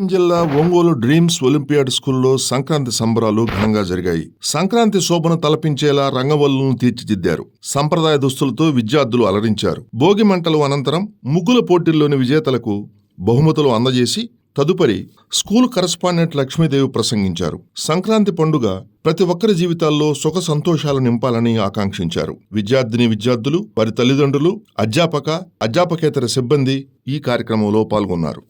జిల్లా Ongole dreams olympiad స్కూల్లో సంక్రాంతి సంబరాలు ఘనంగా జరిగాయి. సంక్రాంతి శోభను తలపించేలా రంగవల్లును తీర్చిదిద్దారు. సంప్రదాయ దుస్తులతో విద్యార్థులు అలరించారు. భోగి మంటలు అనంతరం ముగ్గుల పోటీల్లోని విజేతలకు బహుమతులు అందజేసి తదుపరి స్కూల్ కరస్పాండెంట్ లక్ష్మీదేవి ప్రసంగించారు. సంక్రాంతి పండుగ ప్రతి ఒక్కరి జీవితాల్లో సుఖ సంతోషాలు నింపాలని ఆకాంక్షించారు. విద్యార్థిని విద్యార్థులు వారి తల్లిదండ్రులు అధ్యాపక అధ్యాపకేతర సిబ్బంది ఈ కార్యక్రమంలో పాల్గొన్నారు.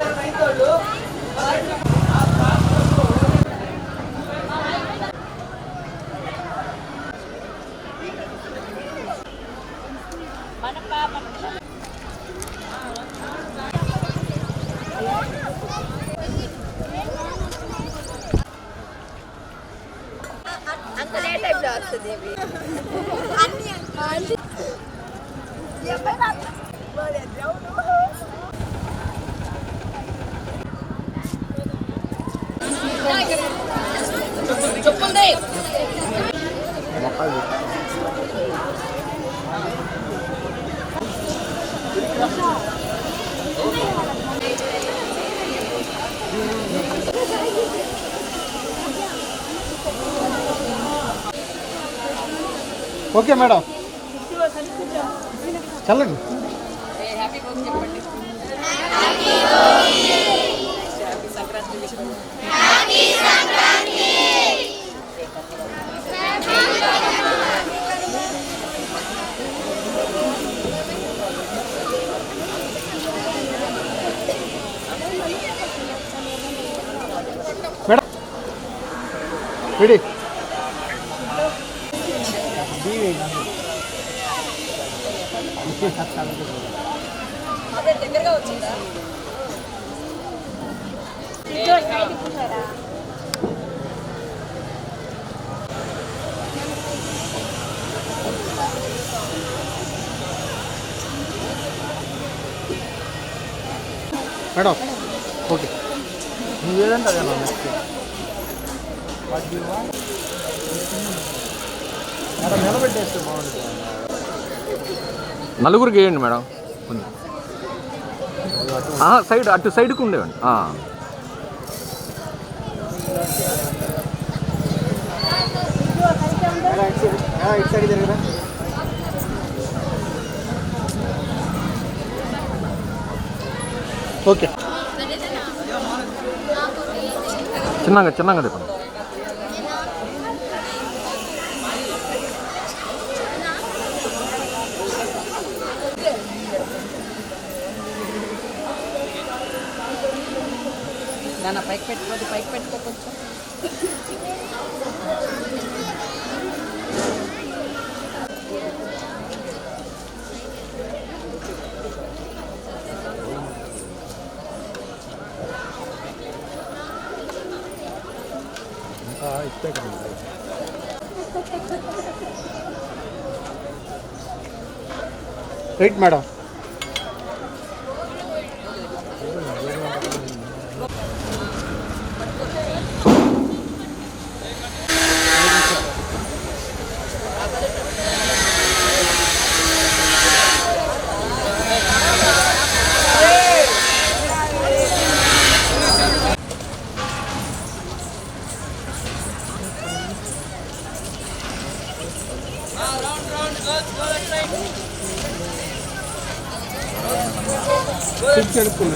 టైంలో వస్తుంది ఇవి అన్ని అన్ని ఓకే మేడం చల్లండి మేడం రెడీ దగ్గరగా వచ్చిందా? Madam okay. నువ్వు ఏదంటే అదే నెక్స్ట్ మేడం నిలబెట్టేస్తే బాగుంటుంది. నలుగురికి వేయండి మేడం కొంచెం ఆ, సైడ్ అటు సైడ్కి ఉండేవండి ఆ. ఇటు సైడ్ జరిగినా ఓకే చిన్నగా చిన్నగా తిప్పండి నాన్న పైకి పెట్టుకోదు పైకి పెట్టుకో కొంచెం. Right madam six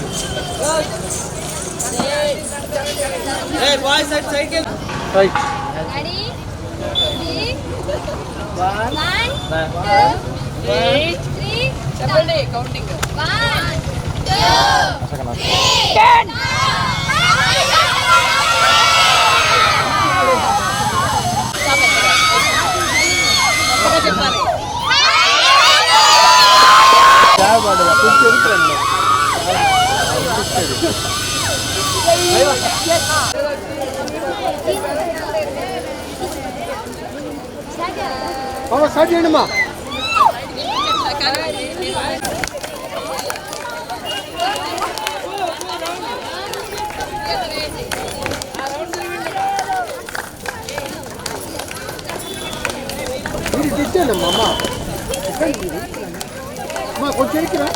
ఎడుక్కున్నాను right Ready? Three, one, two, three, three, చెప్పండి counting one, two, three, ten. చెప్పాలి பாப்பா சாட்டி வேணுமா இது திட்டேனம்மா அம்மா அம்மா கொஞ்சம் இருக்கிறேன்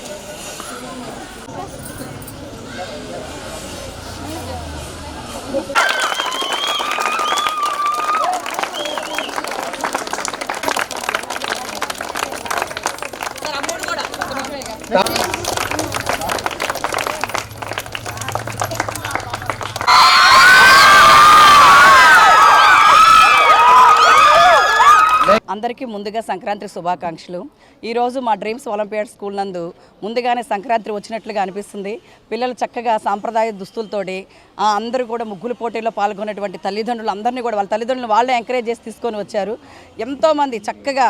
Thank you. అందరికీ ముందుగా సంక్రాంతి శుభాకాంక్షలు. ఈరోజు మా డ్రీమ్స్ ఒలింపియాడ్ స్కూల్ నందు ముందుగానే సంక్రాంతి వచ్చినట్లుగా అనిపిస్తుంది. పిల్లలు చక్కగా సాంప్రదాయ దుస్తులతోటి ఆ, అందరూ కూడా ముగ్గులు పోటీలో పాల్గొనేటువంటి తల్లిదండ్రులు అందరినీ కూడా వాళ్ళ తల్లిదండ్రులు వాళ్ళే ఎంకరేజ్ చేసి తీసుకొని వచ్చారు. ఎంతోమంది చక్కగా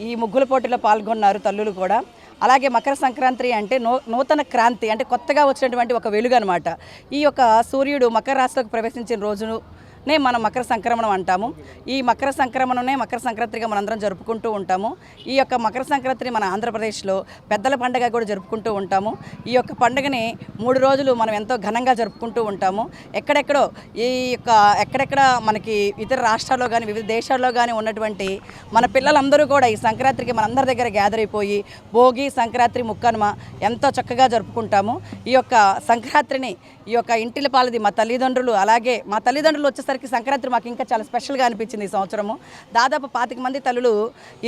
ఈ ముగ్గుల పోటీలో పాల్గొన్నారు తల్లులు కూడా. అలాగే మకర సంక్రాంతి అంటే నూ నూతన క్రాంతి అంటే కొత్తగా వచ్చినటువంటి ఒక వెలుగు అనమాట ఈ యొక్క సూర్యుడు మకర రాశిలోకి ప్రవేశించిన రోజును నే మనం మకర సంక్రమణం అంటాము. ఈ మకర సంక్రమణనే మకర సంక్రాంతిగా మనందరం జరుపుకుంటూ ఉంటాము. ఈ యొక్క మకర సంక్రాంతిని మన ఆంధ్రప్రదేశ్లో పెద్దల పండుగ కూడా జరుపుకుంటూ ఉంటాము. ఈ యొక్క పండుగని మూడు రోజులు మనం ఎంతో ఘనంగా జరుపుకుంటూ ఉంటాము. ఎక్కడెక్కడో ఈ యొక్క ఎక్కడెక్కడ మనకి ఇతర రాష్ట్రాల్లో కానీ వివిధ దేశాల్లో కానీ ఉన్నటువంటి మన పిల్లలందరూ కూడా ఈ సంక్రాంతికి మనందరి దగ్గర గ్యాదర్ అయిపోయి భోగి సంక్రాంతి ముక్కనుమ ఎంతో చక్కగా జరుపుకుంటాము. ఈ యొక్క సంక్రాంతిని ఈ యొక్క ఇంటిల పాలది మా తల్లిదండ్రులు అలాగే మా తల్లిదండ్రులు వచ్చేసరికి సంక్రాంతి మాకు ఇంకా చాలా స్పెషల్గా అనిపించింది ఈ సంవత్సరము. దాదాపు పాతిక మంది తల్లులు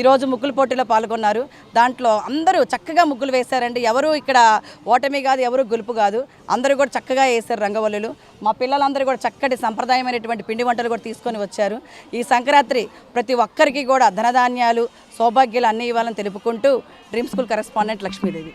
ఈరోజు ముగ్గుల పోటీలో పాల్గొన్నారు. దాంట్లో అందరూ చక్కగా ముగ్గులు వేశారండి. ఎవరు ఇక్కడ ఓటమి కాదు ఎవరు గొలుపు కాదు. అందరూ కూడా చక్కగా వేశారు రంగవల్లులు. మా పిల్లలందరూ కూడా చక్కటి సంప్రదాయమైనటువంటి పిండి వంటలు కూడా తీసుకొని వచ్చారు. ఈ సంక్రాంతి ప్రతి ఒక్కరికి కూడా ధనధాన్యాలు సౌభాగ్యాలు అన్నీ ఇవ్వాలని తెలుపుకుంటూ డ్రీమ్ స్కూల్ కరెస్పాండెంట్ లక్ష్మీదేవి.